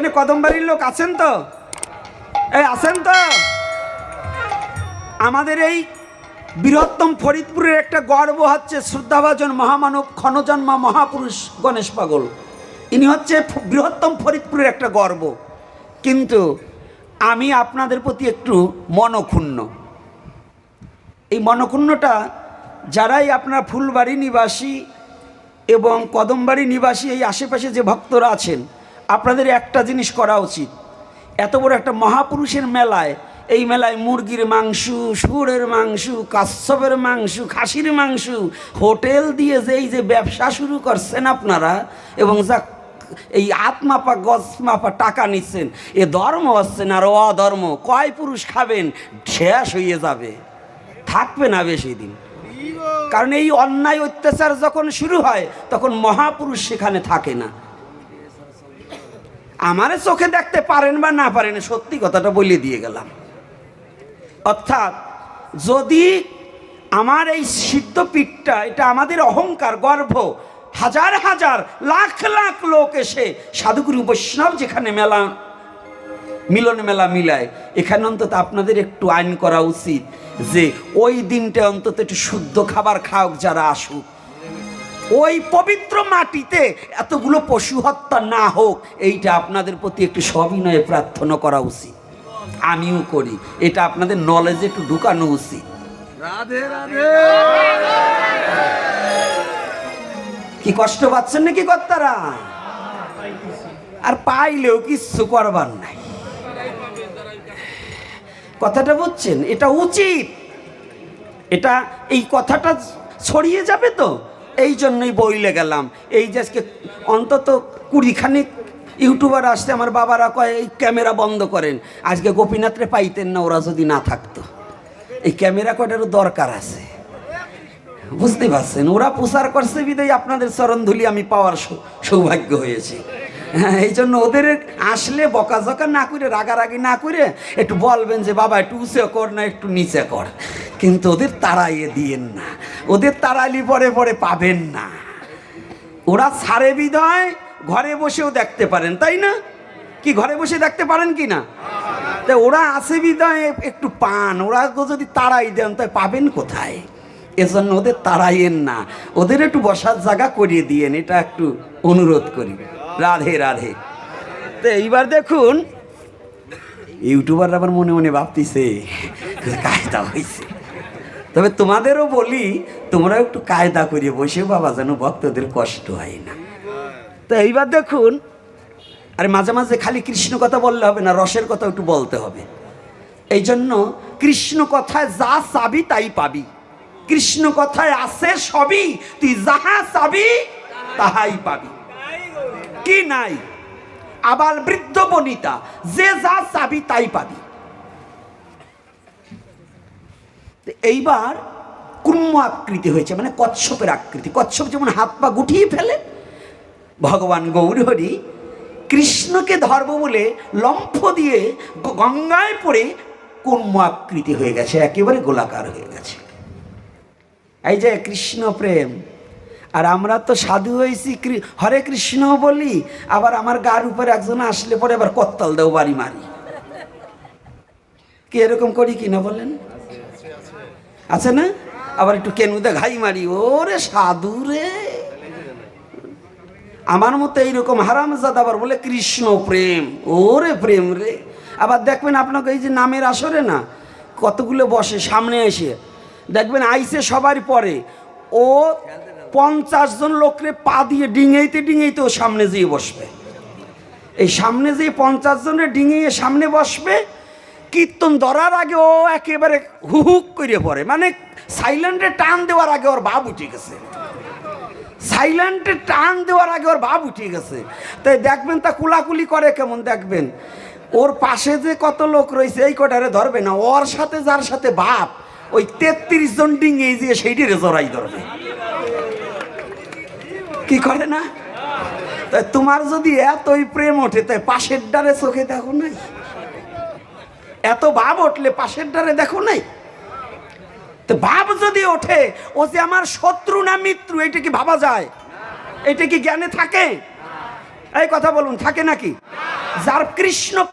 এখানে কদমবাড়ির লোক আছেন তো? এই আছেন তো? আমাদের এই বৃহত্তম ফরিদপুরের একটা গর্ব হচ্ছে শ্রদ্ধাভাজন মহামানব ক্ষণজন্মা মহাপুরুষ গণেশ পাগল। ইনি হচ্ছে বৃহত্তম ফরিদপুরের একটা গর্ব। কিন্তু আমি আপনাদের প্রতি একটু মনক্ষুণ্ণ। এই মনক্ষুণ্ণটা যারাই আপনার ফুলবাড়ি নিবাসী এবং কদমবাড়ি নিবাসী, এই আশেপাশে যে ভক্তরা আছেন আপনাদের একটা জিনিস করা উচিত। এত বড় একটা মহাপুরুষের মেলায়, এই মেলায় মুরগির মাংস, শুয়োরের মাংস কাশ্যপের মাংস, খাসির মাংস, হোটেল দিয়ে যে এই যে ব্যবসা শুরু করছেন আপনারা, এবং যা এই আত্মাপা গজ মাপা টাকা নিচ্ছেন, এ ধর্ম হচ্ছে না আর অধর্ম। কয় পুরুষ খাবেন, শেষ হয়ে যাবে। থাকবে না বেশি দিন। কারণ এই অন্যায় অত্যাচার যখন শুরু হয়, তখন মহাপুরুষ সেখানে থাকে না। আমারে চোখে দেখতে পারেন বা না পারেন, সত্যি কথাটা বলে দিয়ে গেলাম। অর্থাৎ, যদি আমার এই সিদ্ধ পিঠটা, এটা আমাদের অহংকার, গর্ব, হাজার হাজার, লাখ লাখ লোক এসে সাধুগুরু বৈষ্ণব যেখানে মেলা, মিলন মেলা মিলায়, এখানে অন্তত আপনাদের একটু আইন করা উচিত যে ওই দিনটা অন্তত একটু শুদ্ধ খাবার খাওক যারা আসুক। ওই পবিত্র মাটিতে এতগুলো পশু হত্যা না হোক এইটা আপনাদের প্রতি একটু সবিনয়ে প্রার্থনা করা উচিত। আমিও করি। এটা আপনাদের নলেজে একটু ঢুকানো উচিত। রাধে রাধে। কি কষ্ট পাচ্ছেন নাকি কর্তারা? আর পাইলেও কিচ্ছু করবার নাই। কথাটা বুঝছেন? এটা উচিত। এটা এই কথাটা ছড়িয়ে যাবে তো? এই জন্যই বইলে গেলাম। এই যে আজকে অন্তত কুড়িখানিক ইউটিউবার আসতে আমার বাবারা কয়, এই ক্যামেরা বন্ধ করেন। আজকে গোপীনাথরে পাইতেন না, ওরা যদি না থাকতো। এই ক্যামেরা কয়টারও দরকার আছে। বুঝতে পারছেন? ওরা প্রচার করছে বিদায় আপনাদের চরণধুলি আমি পাওয়ার সৌভাগ্য হয়েছে। হ্যাঁ এই জন্য ওদের আসলে বকাঝকা না করে, রাগারাগি না করে একটু বলবেন যে, বাবা, একটু উঁচে কর না, একটু নিচে কর। কিন্তু ওদের তাড়াইয়ে দিয়েন না। ওদের তাড়াইলি পরে পরে পাবেন না। ওরা সারে বিদয়, ঘরে বসেও দেখতে পারেন, তাই না? কি, ঘরে বসে দেখতে পারেন কি না? তা ওরা আছে বিদয়, একটু পান, ওরা যদি তাড়াই দেন তাই পাবেন কোথায়? এজন্য ওদের তাড়াইয়েন না। ওদের একটু বসার জায়গা করিয়ে দিয়েন, এটা একটু অনুরোধ করি। রাধে রাধে। তো এইবার দেখুন ইউটিউবার আবার মনে মনে ভাবতিছে, কায়দা হয়েছে তবে তোমাদেরও বলি তোমরা একটু কায়দা করিয়ে বসে বাবা, যেন ভক্তদের কষ্ট হয় না। তো এইবার দেখুন, আরে মাঝে মাঝে খালি কৃষ্ণ কথা বললে হবে না, রসের কথা একটু বলতে হবে। এই জন্য কৃষ্ণ কথায় যা চাবি, তাই পাবি। কৃষ্ণ কথায় আছে সবই, তুই যাহা চাবি, তাহাই পাবি। কি নাই? আবার বৃদ্ধ বনিতা, যে যা চাবি, তাই পাবি তো এইবার কুম্ম আকৃতি হয়েছে মানে কচ্ছপের আকৃতি। কচ্ছপ যেমন হাত পা গুটিয়ে ফেলে, ভগবান গৌরহরি কৃষ্ণকে ধর্ম বলে লম্ফ দিয়ে গঙ্গায় পড়ে কুম্ম আকৃতি হয়ে গেছে, একেবারে গোলাকার হয়ে গেছে। এই যে কৃষ্ণ প্রেম, আর আমরা তো সাধু হয়েছি হরে কৃষ্ণ বলি, আবার আমার গার উপরে একজন আসলে পরে আবার কত্তল দেও বাড়ি মারি। কি এরকম করি কি না বলেন? আছে না? আবার একটু কেনুদে ঘাই মারি, ওরে সাধু রে। আমার মতো এইরকম হারামজাদ আবার বলে কৃষ্ণ প্রেম। ওরে প্রেম রে। আবার দেখবেন আপনাকে এই যে নামের আসরে না, কতগুলো বসে সামনে এসে। দেখবেন আইসে সবার পরে, ও পঞ্চাশ জন লোকরে পা দিয়ে ডিঙেইতে ডিঙেইতে ও সামনে যেয়ে বসবে। এই সামনে যেয়ে পঞ্চাশ জনের ডিঙিয়ে সামনে বসবে কীর্তন ধরার আগে ও একেবারে হুহুক করে পড়ে। মানে সাইলেন্টে টান দেওয়ার আগে ওর ভাব উঠে গেছে। সাইলেন্টে টান দেওয়ার আগে ওর ভাব উঠে গেছে। তাই দেখবেন তা কুলাকুলি করে কেমন দেখবেন? ওর পাশে যে কত লোক রয়েছে, এই কটারে ধরবে না। ওর সাথে যার সাথে বাপ ওই তেত্রিশ জন ডিঙে দিয়ে সেইটিরে জড়াই ধরবে। কি করে না? তাই তোমার যদি এতই প্রেম ওঠে, তাই পাশের ডারে চোখে দেখো নাই? এত ভাব উঠলে পাশের ডারে দেখো নাই? তো ভাব যদি ওঠে, ও যে আমার শত্রু না মিত্র এটা কি ভাবা যায়? এটা কি জ্ঞানে থাকে? এই কথা বলুন, থাকে নাকি? যার কৃষ্ণ